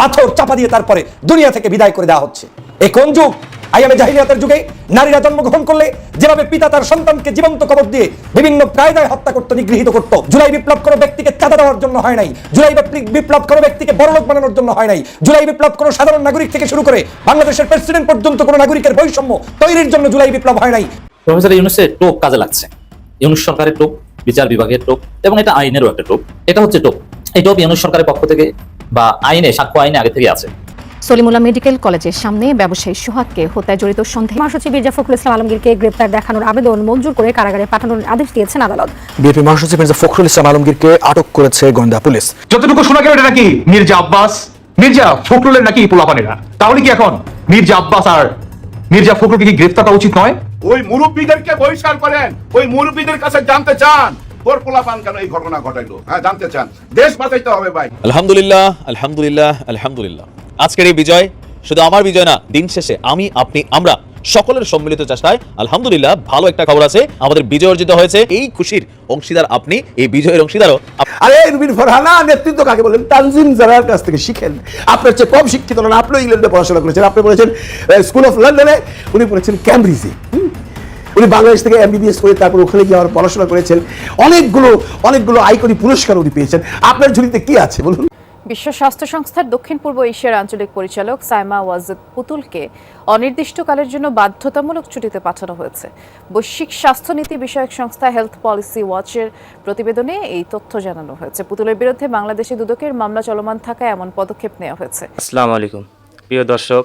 পাথর চাপা দিয়ে তারপরে দুনিয়া থেকে বিদায় করে দেওয়া হচ্ছে। এই কোন যুগ? আইয়ামে জাহিলিয়াতের যুগে নারীরা জন্মগ্রহণ করলে যেভাবে পিতা তার সন্তানকে জীবন্ত কবর দিয়ে বিভিন্ন কায়দায় হত্যা করতে, নিগৃহীত করত, জুলাই বিপ্লব কোনো ব্যক্তিকে চাঁদা দেওয়ার জন্য হয় নাই, জুলাই বিপ্লব- কোনো ব্যক্তিকে বড়লোক বানানোর জন্য হয় নাই, জুলাই বিপ্লব কোনো সাধারণ নাগরিক থেকে শুরু করে বাংলাদেশের প্রেসিডেন্ট পর্যন্ত কোনো নাগরিকের বৈষম্য তৈরির জন্য জুলাই বিপ্লব হয় নাই। প্রফেসর ইউনুসের টোপ কাজে লাগছে। ইউনুস সরকারের টোপ, বিচার বিভাগের টোপ, এবং এটা আইনেরও একটা টোপ। এটা হচ্ছে টোপ। এই টোপ ইউনুস সরকারের পক্ষ থেকে বা আইনে সাক্ষ্য আইনে আগে থেকে আছে। সলিমুল্লাহ মেডিকেল কলেজের সামনে ব্যবসায়ী সোহাগকে হত্যায় জড়িত সন্দেহে মহাসচিব মির্জা ফখরুল ইসলাম আলমগীরকে গ্রেপ্তার দেখানোর আবেদন মঞ্জুর করে কারাগারে পাঠানোর আদেশ দিয়েছেন আদালত। বিএনপি মহাসচিব মির্জা ফখরুল ইসলাম আলমগীরকে আটক করেছে গোয়েন্দা পুলিশ। যতটুকু শোনা গেল এটা নাকি মির্জা আব্বাস? মির্জা ফখরুলের নাকি পোলাপানেরা? তাহলে কি এখন মির্জা আব্বাস আর মির্জা ফখরুলকে কি গ্রেফতার করা উচিত নয়? ওই মুরব্বীদেরকে বহিষ্কার করেন। ওই মুরব্বীদের কাছে জানতে চান। তোর পোলাপান কেন এই ঘটনা ঘটাইলো? হ্যাঁ জানতে চান। দেশ বাঁচাইতে হবে ভাই। আলহামদুলিল্লাহ আলহামদুলিল্লাহ আলহামদুলিল্লাহ। আজকের এই বিজয় শুধু আমার বিজয় না দিন শেষে আমি আপনি আমরা সকলের সম্মিলিত চেষ্টায় আলহামদুলিল্লাহ ভালো একটা খবর আছে আমাদের বিজয় অর্জিত হয়েছে। এই খুশির অংশীদার আপনি এই বিজয়ের অংশীদারও আরে রুবিন ফরহানা নেতৃত্ব কাকে বলেন? তানজিম জারার কাছ থেকে শিখেন। আপনার চেয়ে কম শিক্ষিত নন আপনি ইংল্যান্ডে পড়াশোনা করেছেন। আপনি বলেছেন স্কুল অফ লন্ডনে উনি পড়েছেন ক্যামব্রিজে? উনি বাংলাদেশ থেকে এমবিবিএস করে তারপর ওখানে গিয়ে আবার পড়াশোনা করেছেন। অনেকগুলো অনেকগুলো আইকনি পুরস্কার উনি পেয়েছেন। আপনার ঝুলিতে কি আছে বলুন? বিশ্ব স্বাস্থ্য সংস্থার দক্ষিণ পূর্ব এশিয়ার আঞ্চলিক পরিচালক সাইমা ওয়াজেদ পুতুলকে অনির্দিষ্টকালের জন্য বাধ্যতামূলক ছুটিতে পাঠানো হয়েছে। বৈশ্বিক স্বাস্থ্যনীতি বিষয়ক সংস্থা হেলথ পলিসি ওয়াচের প্রতিবেদনে এই তথ্য জানানো হয়েছে। পুতুলের বিরুদ্ধে বাংলাদেশে দুদকের মামলা চলমান থাকায় এমন পদক্ষেপ নেওয়া হয়েছে। আসসালামু আলাইকুম। প্রিয় দর্শক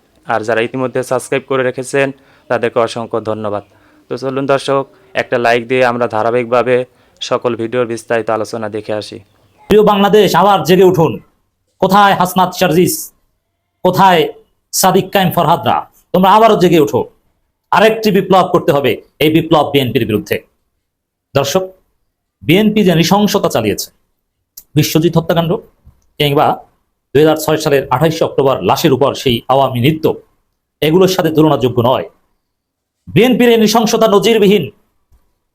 আর যারা ইতিমধ্যে সাবস্ক্রাইব করে রেখেছেন, তাদেরকে অসংখ্য ধন্যবাদ। তো চলুন দর্শক, একটা লাইক দিয়ে আমরা ধারাবাহিকভাবে সকল ভিডিওর বিস্তারিত আলোচনা দেখে আসি। প্রিয় বাংলাদেশ, আবার জেগে উঠুন। কোথায় হাসনাত শারজিস? কোথায় সাদিক কাইম ফরহাদরা? তোমরা আবারও জেগে উঠো। আরেকটি বিপ্লব করতে হবে, এই বিপ্লব বিএনপির বিরুদ্ধে। দর্শক, বিএনপি যে নৃশংসতা চালিয়েছে, বিশ্বজিৎ হত্যাকাণ্ড কিংবা দুই হাজার ছয় সালের আঠাইশে অক্টোবর লাশের উপর সেই আওয়ামী নৃত্য। এগুলোর সাথে তুলনাযোগ্য নয়। বিএনপির এই নৃশংসতা নজিরবিহীন।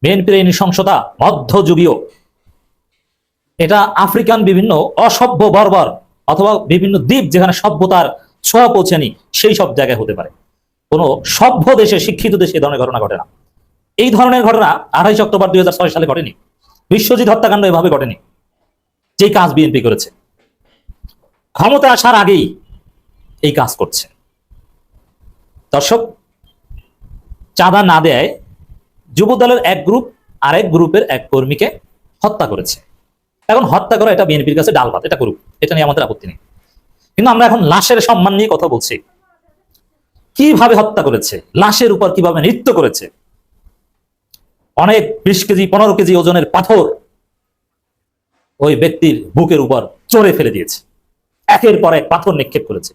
বিএনপির এই নৃশংসতা মধ্যযুগীয়। এটা আফ্রিকান বিভিন্ন অসভ্য বর্বর অথবা বিভিন্ন দ্বীপ যেখানে সভ্যতার ছোঁয়া পৌঁছেনি, সেই সব জায়গায় হতে পারে। কোনো সভ্য দেশে, শিক্ষিত দেশে এই ধরনের ঘটনা ঘটে না। এই ধরনের ঘটনা আঠাইশ অক্টোবর দুই হাজার ছয় সালে ঘটেনি। বিশ্বজিৎ হত্যাকাণ্ড এভাবে ঘটেনি। যেই কাজ বিএনপি করেছে। ক্ষমতা আসার আগেই এই কাজ করছে। দর্শক, চাঁদা না দেয় যুব দলের এক গ্রুপ আরেক গ্রুপের এক কর্মীকে হত্যা করেছে। এখন হত্যা করা এটা বিএনপির কাছে ডাল ভাত এটা করুক, এটা নিয়ে আমাদের আপত্তি নেই। কিন্তু আমরা এখন লাশের সম্মান নিয়ে কথা বলছি। কীভাবে হত্যা করেছে, লাশের উপর কীভাবে নৃত্য করেছে? অনেক বিশ কেজি, পনেরো কেজি ওজনের পাথর ওই ব্যক্তির বুকের উপর চড়ে ফেলে দিয়েছে। একের পর এক পাথর নিক্ষেপ করেছে।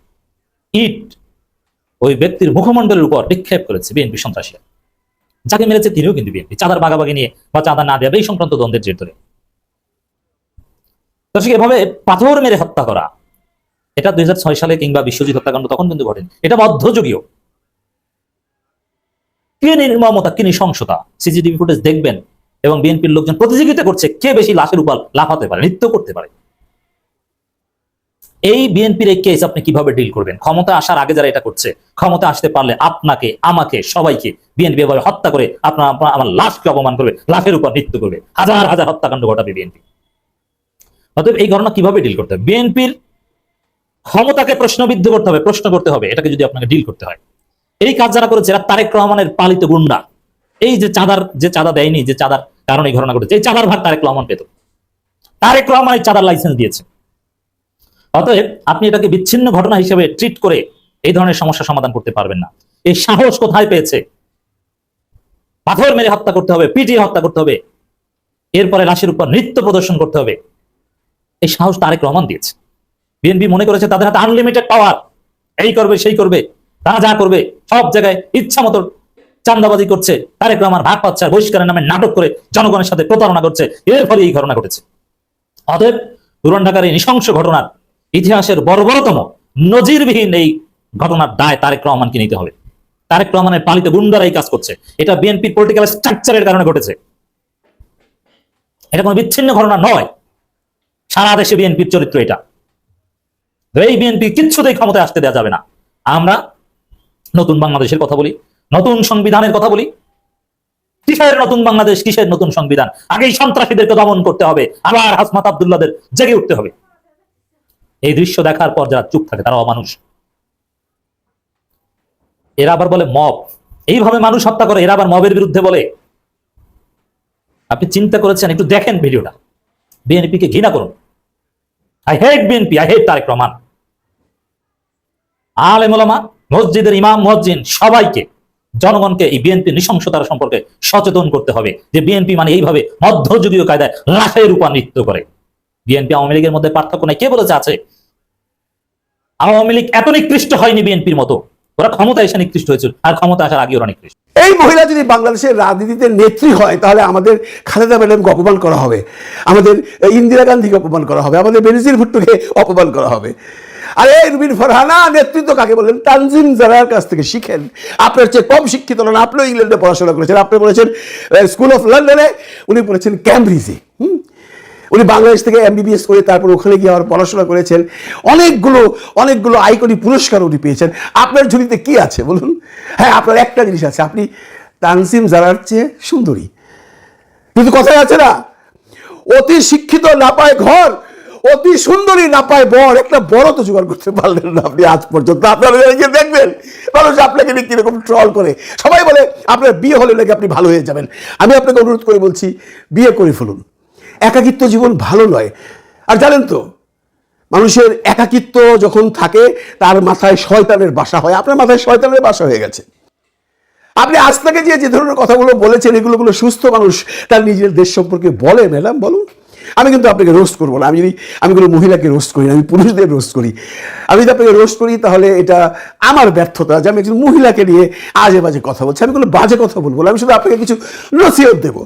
ইট ওই ব্যক্তির মুখমণ্ডলের উপর নিক্ষেপ করেছে বিএনপি সন্ত্রাসীরা। যাকে মেরেছে তিনিও কিন্তু বিএনপি। চাঁদার বাগাবাগি নিয়ে বা চাঁদা না দেবে এই সংক্রান্ত দ্বন্দ্বের জের ধরে। দর্শক, এভাবে পাথর মেরে হত্যা করা, এটা দুই হাজার ছয় সালে কিংবা বিশ্বজিৎ হত্যাকাণ্ড তখন কিন্তু ঘটেনি। এটা মধ্যযুগীয়। কে নির্মমতা কি নৃশংসতা? সিসিটিভি ফুটেজ দেখবেন এবং বিএনপির লোকজন প্রতিযোগিতা করছে কে বেশি লাশের উপর লাফাতে পারে, নৃত্য করতে পারে। এই বিএনপির এই কেস আপনি কীভাবে ডিল করবেন? ক্ষমতা আসার আগে যারা এটা করছে ক্ষমতা আসতে পারলে আপনাকে, আমাকে, সবাইকে বিএনপি এভাবে হত্যা করে আপনার আমার লাশকে অপমান করবে, লাশের উপর নৃত্য করবে। হাজার হাজার হত্যাকাণ্ড ঘটাবে বিএনপি অতএব এই ঘটনা কীভাবে ডিল করতে হবে? বিএনপির ক্ষমতাকে প্রশ্নবিদ্ধ করতে হবে, প্রশ্ন করতে হবে, এটাকে যদি আপনাকে ডিল করতে হয়। এই কাজ যারা করেছে, এরা তারেক রহমানের পালিত গুন্ডা। এই যে চাঁদার, যে চাঁদা দেয়নি, যে চাঁদার কারণে ঘটনা ঘটেছে, এই চাঁদার ভাগ তারেক রহমান পেত। তারেক রহমান এই চাঁদার লাইসেন্স দিয়েছে। অতএব আপনি এটাকে বিচ্ছিন্ন ঘটনা হিসেবে ট্রিট করে এই ধরনের সমস্যা সমাধান করতে পারবেন না। এই সাহস কোথায় পেয়েছে? পাথর মেরে হত্যা করতে হবে, পিটিয়ে হত্যা করতে হবে, এরপরে লাশের উপর নৃত্য প্রদর্শন করতে হবে। এই সাহস তারেক রহমান দিয়েছে। বিএনপি মনে করেছে তাদের হাতে আনলিমিটেড পাওয়ার এই করবে, সেই করবে, তারা যা করবে, সব জায়গায় ইচ্ছা মতো চান্দাবাজি করছে। তারেক রহমান ভাগ পাচ্ছে আর বহিষ্কারের নামে নাটক করে জনগণের সাথে প্রতারণা করছে। এর ফলে এই ঘটনা ঘটেছে। অতএব পুরান ঢাকার এই নৃশংস ঘটনার ইতিহাসের বর্বরতম, নজিরবিহীন এই ঘটনার দায় তারেক রহমানকে নিতে হবে। তারেক রহমানের পালিত গুন্ডারা এই কাজ করছে। এটা বিএনপির পলিটিক্যাল স্ট্রাকচারের কারণে ঘটেছে। এটা কোনো বিচ্ছিন্ন ঘটনা নয়। সারা দেশে বিএনপির চরিত্র এটা। এই বিএনপি কিচ্ছুতেই ক্ষমতায় আসতে দেওয়া যাবে না। আমরা নতুন বাংলাদেশের কথা বলি, নতুন সংবিধানের কথা বলি। কিসের নতুন বাংলাদেশ, কিসের নতুন সংবিধান? আগেই সন্ত্রাসীদেরকে দমন করতে হবে। আবার হাসমাত আবদুল্লাদের জেগে উঠতে হবে। এই দৃশ্য দেখার পর যারা চুপ থাকে, তারা অমানুষ। এরা আবার বলে, মব। এইভাবে মানুষ হত্যা করে, এরা আবার মবের বিরুদ্ধে বলে। আপনি চিন্তা করেছেন, একটু দেখেন ভিডিওটা। বিএনপি কে ঘৃণা করুন। I hate BNP I hate Tarek Rahman. আলেমা মসজিদের ইমাম, মসজিদ, সবাইকে, জনগণকে এই বিএনপি নৃশংসতার সম্পর্কে সচেতন করতে হবে। যে বিএনপি মানে এইভাবে মধ্যযুগীয় কায়দায় উপর নৃত্য করে। বিএনপি আওয়ামী লীগের মধ্যে পার্থক্য নাই। কে বলেছে আছে? আওয়ামী লীগ এত নিকৃষ্ট হয়নি বিএনপির মতো। ওরা ক্ষমতা এসে নিকৃষ্ট হয়েছিল, আর ক্ষমতা আসার আগে ওরা নিকৃষ্ট। এই মহিলা যদি বাংলাদেশের রাজনীতিতে নেত্রী হয়, তাহলে আমাদের খালেদা ম্যাডামকে অপমান করা হবে। আমাদের ইন্দিরা গান্ধীকে অপমান করা হবে। আমাদের বেনজির ভুট্টোকে অপমান করা হবে। আরে রুবিন ফরহানা, নেতৃত্ব কাকে বলেন? তানজিম জারার কাছ থেকে শিখেন। আপনার চেয়ে কম শিক্ষিত নন, আপনিও ইংল্যান্ডে পড়াশোনা করেছেন। আপনি বলেছেন স্কুল অফ লন্ডনে উনি বলেছেন, ক্যামব্রিজে। হুম? উনি বাংলাদেশ থেকে এমবিবিএস করে তারপর ওখানে গিয়ে আবার পড়াশোনা করেছেন। অনেকগুলো অনেকগুলো আইকনি পুরস্কার উনি পেয়েছেন। আপনার ঝুলিতে কি আছে বলুন? হ্যাঁ আপনার একটা জিনিস আছে। আপনি তানসিম জারার চেয়ে সুন্দরী। কিন্তু কথায় আছে না, অতি শিক্ষিত না পায় ঘর, অতি সুন্দরী না পায় বর। একটা বড় তো জোগাড় করতে পারলেন না আপনি আজ পর্যন্ত। আপনারা গিয়ে দেখবেন, মানুষ আপনাকে নিয়ে কীরকম ট্রল করে। সবাই বলে, আপনার বিয়ে হলে নাকি আপনি ভালো হয়ে যাবেন। আমি আপনাকে অনুরোধ করে বলছি, বিয়ে করে ফেলুন। একাকিত্ব জীবন ভালো নয়। আর জানেন তো, মানুষের একাকিত্ব যখন থাকে, তার মাথায় শয়তানের বাসা হয়। আপনার মাথায় শয়তানের বাসা হয়ে গেছে। আপনি আজ থেকে যে যে ধরনের কথাগুলো বলেছেন, এগুলো গুলো সুস্থ মানুষ তার নিজের দেশ সম্পর্কে বলে, ম্যাডাম, বলুন। আমি কিন্তু আপনাকে রোস্ট করব না। আমি যদি, আমি কোনো মহিলাকে রোস্ট করি আমি পুরুষদের রোস্ট করি। আমি যদি আপনাকে রোস্ট করি, তাহলে এটা আমার ব্যর্থতা যে আমি একজন মহিলাকে নিয়ে আজে বাজে কথা বলছি। আমি কোনো বাজে কথা বলব না। আমি শুধু আপনাকে কিছু নসিহত দেবো।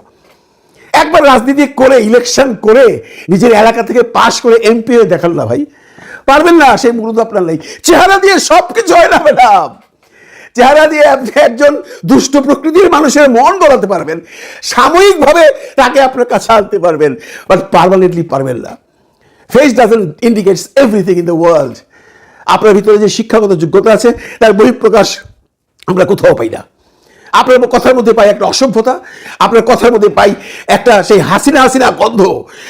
একবার রাজনীতি করে ইলেকশন করে, নিজের এলাকা থেকে পাশ করে এমপি হয়ে দেখান না ভাই। পারবেন না, সেই মুরুদ আপনার নেই। চেহারা দিয়ে সব কিছু হয় না, ম্যাডাম। চেহারা দিয়ে আপনি একজন দুষ্ট প্রকৃতির মানুষের মন গলাতে পারবেন। সাময়িকভাবে তাকে আপনার কাছে আনতে পারবেন বাট পারমানেন্টলি পারবেন না। Face doesn't indicates everything in the world আপনার ভিতরে যে শিক্ষাগত যোগ্যতা আছে, তার বহিঃপ্রকাশ আমরা কোথাও পাই না। আপনার কথার মধ্যে পাই একটা অসভ্যতা, আপনার কথার মধ্যে পাই একটা সেই হাসিনা হাসিনা গন্ধ,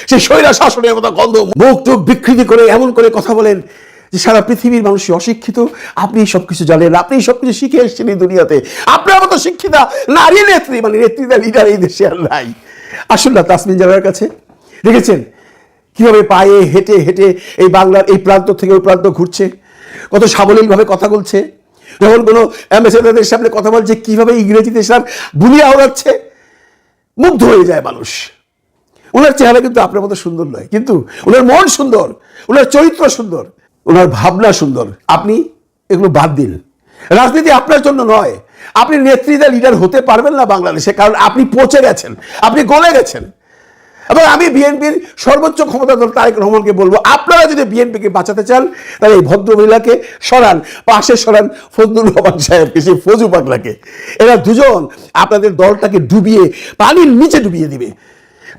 সেই শৈলা শাসনের মতো গন্ধ। মুখ টুক বিকৃতি করে এমন করে কথা বলেন যে সারা পৃথিবীর মানুষ অশিক্ষিত। আপনি সব কিছু জানেন, আপনি সব কিছু শিখে এসেছেন এই দুনিয়াতে। আপনার মতো শিক্ষিতা, নারী নেত্রী মানে নেত্রীদের লিডার এই দেশে আর নাই। আসুন না, তাসমিন জানার কাছে। দেখেছেন? কীভাবে পায়ে হেঁটে হেঁটে এই বাংলার এই প্রান্ত থেকে ওই প্রান্ত ঘুরছে? কত সাবলীলভাবে কথা বলছে? যখন কোনো অ্যাম্বাসেডারদের সামনে কথা বলছে, কীভাবে ইংরেজিতে সব বুলিয়ে আওড়াচ্ছে মুগ্ধ হয়ে যায় মানুষ। ওনার চেহারা কিন্তু আপনার মতো সুন্দর নয়, কিন্তু ওনার মন সুন্দর ওনার চরিত্র সুন্দর ওনার ভাবনা সুন্দর। আপনি এগুলো বাদ দিন। রাজনীতি আপনার জন্য নয়, আপনি নেতৃত্বে লিডার হতে পারবেন না বাংলাদেশে, কারণ আপনি পচে গেছেন, আপনি গলে গেছেন। এবং আমি বিএনপির সর্বোচ্চ ক্ষমতাধর তারেক রহমানকে বলব, আপনারা যদি বিএনপিকে বাঁচাতে চান, তাহলে এই ভদ্র মহিলাকে সরান, পাশে সরান ফজলুর রহমান সাহেবকে, সেই ফজু পাগলাকে। এরা দুজন আপনাদের দলটাকে ডুবিয়ে, পানির নিচে ডুবিয়ে দিবে।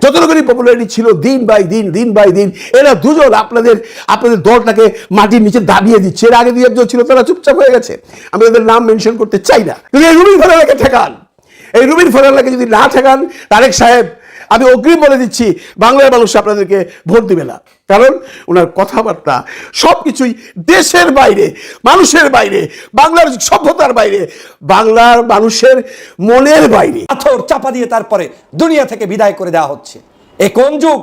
যতটুকুনি পপুলারিটি ছিল দিন বাই দিন দিন বাই দিন, এরা দুজন আপনাদের আপনাদের দলটাকে মাটির নিচে দাবিয়ে দিচ্ছে। এর আগে দিয়ে একজন ছিল, তারা চুপচাপ হয়ে গেছে। আমি তাদের নাম মেনশন করতে চাই না। কিন্তু এই রুবিন ফরালাকে ঠেকান। এই রুবিন ফরালাকে যদি না ঠেকান, তারেক সাহেব আমি অগ্রিম বলে দিচ্ছি, বাংলার মানুষ আপনাদেরকে ভোট দিবে না। কারণ ওনার কথাবার্তা সব কিছুই দেশের বাইরে, মানুষের বাইরে, বাংলার সভ্যতার বাইরে, বাংলার মানুষের মনের বাইরে। পাথর চাপা দিয়ে তারপরে দুনিয়া থেকে বিদায় করে দেওয়া হচ্ছে। এ কোন যুগ?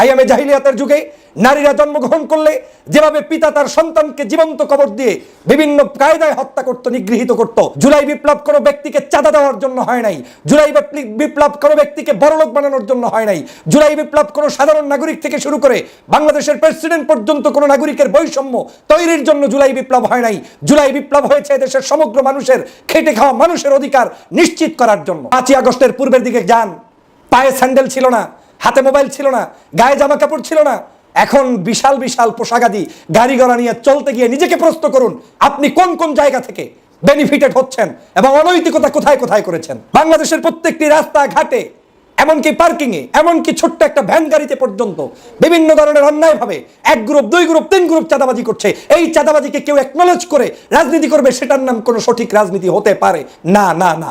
আইয়ামে জাহিলিয়াতের যুগে নারীরা জন্মগ্রহণ করলে যেভাবে পিতা তার সন্তানকে জীবন্ত কবর দিয়ে বিভিন্ন কায়দায় হত্যা করত, নিগৃহীত করত, জুলাই বিপ্লব কোনো ব্যক্তিকে চাঁদা দেওয়ার জন্য হয় নাই, জুলাই বিপ্লব কোনো ব্যক্তিকে বড়লোক বানানোর জন্য হয় নাই, জুলাই বিপ্লব কোনো সাধারণ নাগরিক থেকে শুরু করে বাংলাদেশের প্রেসিডেন্ট পর্যন্ত কোনো নাগরিকের বৈষম্য তৈরির জন্য জুলাই বিপ্লব হয় নাই, জুলাই বিপ্লব হয়েছে দেশের সমগ্র মানুষের খেটে খাওয়া মানুষের অধিকার নিশ্চিত করার জন্য। পাঁচই আগস্টের পূর্বের দিকে যান, পায়ে স্যান্ডেল ছিল না হাতে মোবাইল ছিল না, গায়ে জামা কাপড় ছিল না। এখন বিশাল বিশাল পোশাকাদি গাড়ি ঘোড়া নিয়ে চলতে গিয়ে নিজেকে প্রশ্ন করুন, আপনি কোন কোন জায়গা থেকে বেনিফিটেড হচ্ছেন এবং অনৈতিকতা কোথায় কোথায় করেছেন? বাংলাদেশের প্রত্যেকটি রাস্তা ঘাটে এমনকি পার্কিং এ এমনকি ছোট্ট একটা ভ্যান গাড়িতে পর্যন্ত বিভিন্ন ধরনের অন্যায় ভাবে এক গ্রুপ দুই গ্রুপ তিন গ্রুপ চাঁদাবাজি করছে। এই চাঁদাবাজিকে কেউ একনলেজ করে রাজনীতি করবে, সেটার নাম কোনো সঠিক রাজনীতি হতে পারে। না না না।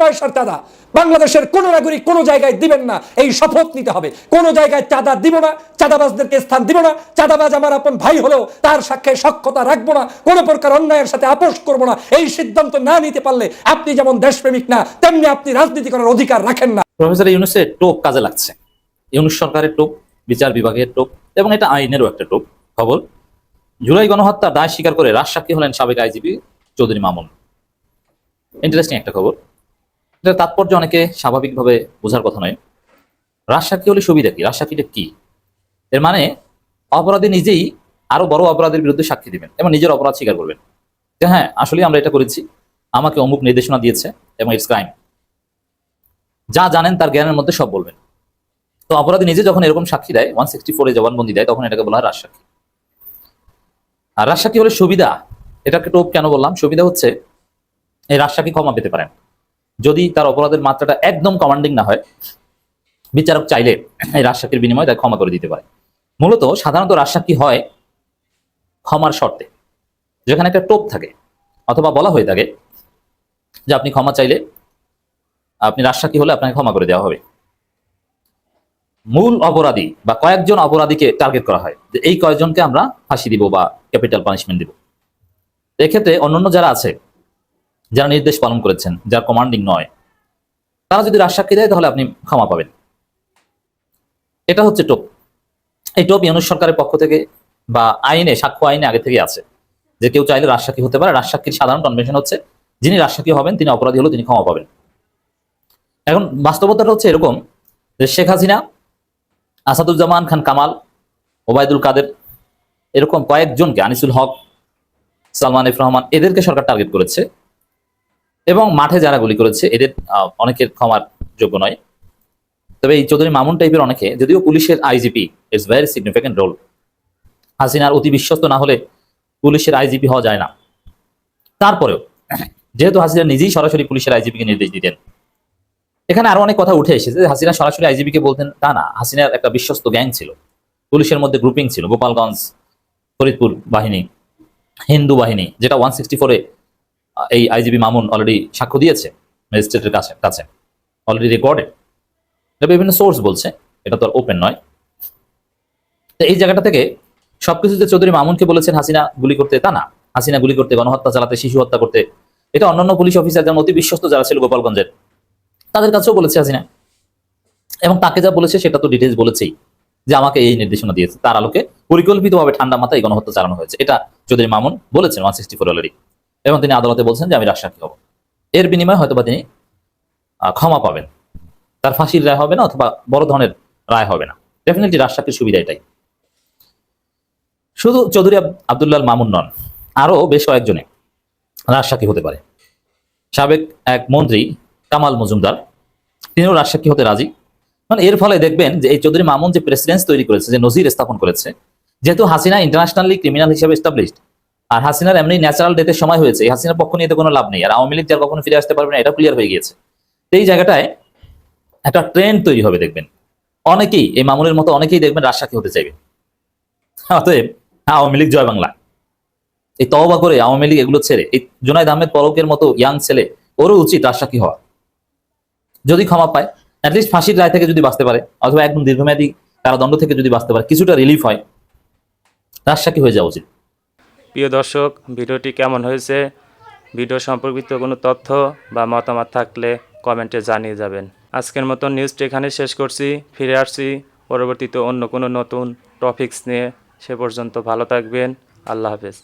পয়সার চাঁদা বাংলাদেশের কোন নাগরিক কোন জায়গায় দিবেন না, এই শপথ নিতে হবে। কোন জায়গায় চাঁদা দিব না, চাঁদাবাজদেরকে স্থান দিব না, চাঁদাবাজ আমার আপন ভাই হলেও তার সাক্ষে সক্ষতা রাখব না, কোনো প্রকার অন্যায়ের সাথে আপোষ করব না, এই সিদ্ধান্ত না নিতে পারলে আপনি যেমন দেশপ্রেমিক না, তেমনি আপনি রাজনীতি করার অধিকার রাখেন না। প্রফেসর ইউনুসের টোপ কাজে লাগছে। ইউনুস সরকারের টোপ, বিচার বিভাগের টোপ, এবং এটা আইনেরও একটা টোপ। খবর, জুলাই গণহত্যা দায় স্বীকার করে রাজসাক্ষী হলেন সাবেক আইজিপি চৌধুরী মামুন। ইন্টারেস্টিং একটা খবর। এটা তাৎপর্য অনেকে স্বাভাবিকভাবে বোঝার কথা নয়। রাজসাক্ষী হলে সুবিধা কি? রাজসাক্ষীটা কি? এর মানে অপরাধী নিজেই আরও বড় অপরাধের বিরুদ্ধে সাক্ষী দিবেন এবং নিজের অপরাধ স্বীকার করবেন। যে হ্যাঁ আসলে আমরা এটা করেছি। আমাকে অমুক নির্দেশনা দিয়েছে এবং ইটস ক্রাইম যা জানেন তার জ্ঞানের মধ্যে সব বলবেন। তো অপরাধী নিজে যখন এরকম সাক্ষী দেয় ওয়ান সিক্সটি ফোরে জবানবন্দি দেয়, তখন এটাকে বলা হয় রাজসাক্ষী। আর রাজসাক্ষী হলে সুবিধা, এটাকে টোপ কেন বললাম? সুবিধা হচ্ছে, এই রাজসাক্ষী ক্ষমা পেতে পারেন। যদি তার অপরাধের মাত্রাটা একদম কমান্ডিং না হয়, বিচারক চাইলে এই রাজসাক্ষীর বিনিময়ে তাকে ক্ষমা করে দিতে পারে। মূলত সাধারণত রাজসাক্ষী হয় ক্ষমার শর্তে, যেখানে একটা টোপ থাকে অথবা বলা হয়ে থাকে যে আপনি ক্ষমা চাইলে আপনি রাজসাক্ষী হলে আপনাকে ক্ষমা করে দেওয়া হবে। মূল অপরাধী বা কয়েকজন অপরাধীকে টার্গেট করা হয় যে এই কয়েকজনকে আমরা ফাঁসি দিব বা ক্যাপিটাল পানিশমেন্ট দিব। এক্ষেত্রে অন্যান্য যারা আছে যারা নির্দেশ পালন করেছেন, যার কমান্ডিং নয়, তারা যদি রাজসাক্ষী দেয়, তাহলে আপনি ক্ষমা পাবেন। এটা হচ্ছে টোপ। এই টোপ ইউনুস সরকারের পক্ষ থেকে বা আইনে, সাক্ষ্য আইনে আগে থেকে আছে যে কেউ চাইলে রাজসাক্ষী হতে পারে। রাজসাক্ষীর সাধারণ কনভেনশন হচ্ছে, যিনি রাজসাক্ষী হবেন, তিনি অপরাধী হলেও তিনি ক্ষমা পাবেন। এখন বাস্তবতাটা হচ্ছে এরকম যে শেখ হাসিনা, আসাদুজ্জামান খান কামাল, ওবায়দুল কাদের, এরকম কয়েকজনকে, আনিসুল হক, সালমান এফ রহমান, এদেরকে সরকার টার্গেট করেছে। এবং মাঠে যারা গুলি করেছে, এদের অনেকের ক্ষমার যোগ্য নয়। তবে এই চৌধুরী মামুন টাইপের অনেকে, যদিও পুলিশের IGP it's very significant role হাসিনার অতি বিশ্বস্ত না হলে পুলিশের আইজিপি হওয়া যায় না। তারপরেও, যেহেতু হাসিনা নিজেই সরাসরি পুলিশের আইজিপিকে নির্দেশ দিতেন, এখানে আরও অনেক কথা উঠে এসেছে যে হাসিনা সরাসরি আইজিপিকে বলতেন, তা না, হাসিনার একটা বিশ্বস্ত গ্যাং ছিল, পুলিশের মধ্যে গ্রুপিং ছিল, গোপালগঞ্জ, ফরিদপুর বাহিনী, হিন্দু বাহিনী, যেটা ওয়ান সিক্সটি ফোরে এই আইজিপি মামুন অলরেডি সাক্ষ্য দিয়েছে ম্যাজিস্ট্রেটের কাছে কাছে অলরেডি রেকর্ডেড এটা বিভিন্ন সোর্স বলছে, এটা তো আর ওপেন নয়। তো এই জায়গাটা থেকে সবকিছু যে চৌধুরী মামুনকে বলেছেন হাসিনা গুলি করতে, তা না। হাসিনা গুলি করতে, গণহত্যা চালাতে, শিশু হত্যা করতে, এটা অন্যান্য পুলিশ অফিসার যেমন অতি বিশ্বস্ত যারা ছিল গোপালগঞ্জের, তাদের কাছেও বলেছে হাসিনা। এবং তাকে যা বলেছে সেটা তো ডিটেলস বলেছেই, যে আমাকে এই নির্দেশনা দিয়েছে। তার আলোকে পরিকল্পিতভাবে ঠান্ডা মাথায় গণহত্যা চালানো হয়েছে। এটা চৌধুরী মামুন বলেছেন ওয়ান সিক্সটি ফোর অলরেডি এবং তিনি আদালতে বলছেন যে আমি রাজসাক্ষী হব। এর বিনিময়ে হয়তোবা তিনি ক্ষমা পাবেন। তার ফাঁসির রায় হবে না অথবা বড় ধরনের রায় হবে না। ডেফিনেটলি রাজসাক্ষীর সুবিধা এটাই। শুধু চৌধুরী আব- আব্দুল্লাহ মামুন নন, আরও বেশ কয়েকজনে রাজসাক্ষী হতে পারে। সাবেক এক মন্ত্রী কামাল মজুমদার, তিনিও রাজসাক্ষী হতে রাজি। মানে এর ফলে দেখবেন যে এই চৌধুরী মামুন যে প্রেসিডেন্স তৈরি করেছে, যে নজির স্থাপন করেছে, যেহেতু হাসিনা ইন্টারন্যাশনালি ক্রিমিনাল হিসেবে এস্টাবলিশড আর হাসিনার এমনি ন্যাচারাল ডেথের সময় হয়েছে। এই হাসিনার পক্ষ নিয়ে তো কোনো লাভ নেই। আর আওয়ামী লীগ যার কখনো ফিরে আসতে পারবে না, এটা ক্লিয়ার হয়ে গিয়েছে। এই জায়গাটায় একটা ট্রেন্ড তৈরি হবে, দেখবেন। অনেকেই, এই মামুনের মতো অনেকেই দেখবেন রাজসাক্ষী হতে চাইবে। অতএব আওয়ামী লীগ জয় বাংলা। এই তওবা করে আওয়ামী লীগ এগুলো ছেড়ে, এই জুনাইদ আহমেদ পলকের মতো ইয়াং ছেলে, ওরও উচিত রাজসাক্ষী হওয়া। যদি ক্ষমা পায় অ্যাটলিস্ট ফাঁসির রায় থেকে যদি বাঁচতে পারে, অথবা একদম দীর্ঘমেয়াদী কারাদণ্ড থেকে যদি বাঁচতে পারে, কিছুটা রিলিফ হয়, রাজসাক্ষী হয়ে যাওয়া উচিত। প্রিয় দর্শক, ভিডিওটি কেমন হয়েছে? ভিডিও সম্পর্কিত কোনো তথ্য বা মতামত থাকলে কমেন্টে জানিয়ে যাবেন। আজকের মতো নিউজটি এখানে শেষ করছি। ফিরে আসছি পরবর্তীতে অন্য কোনো নতুন টপিকস নিয়ে। সে পর্যন্ত ভালো থাকবেন। আল্লাহ হাফেজ।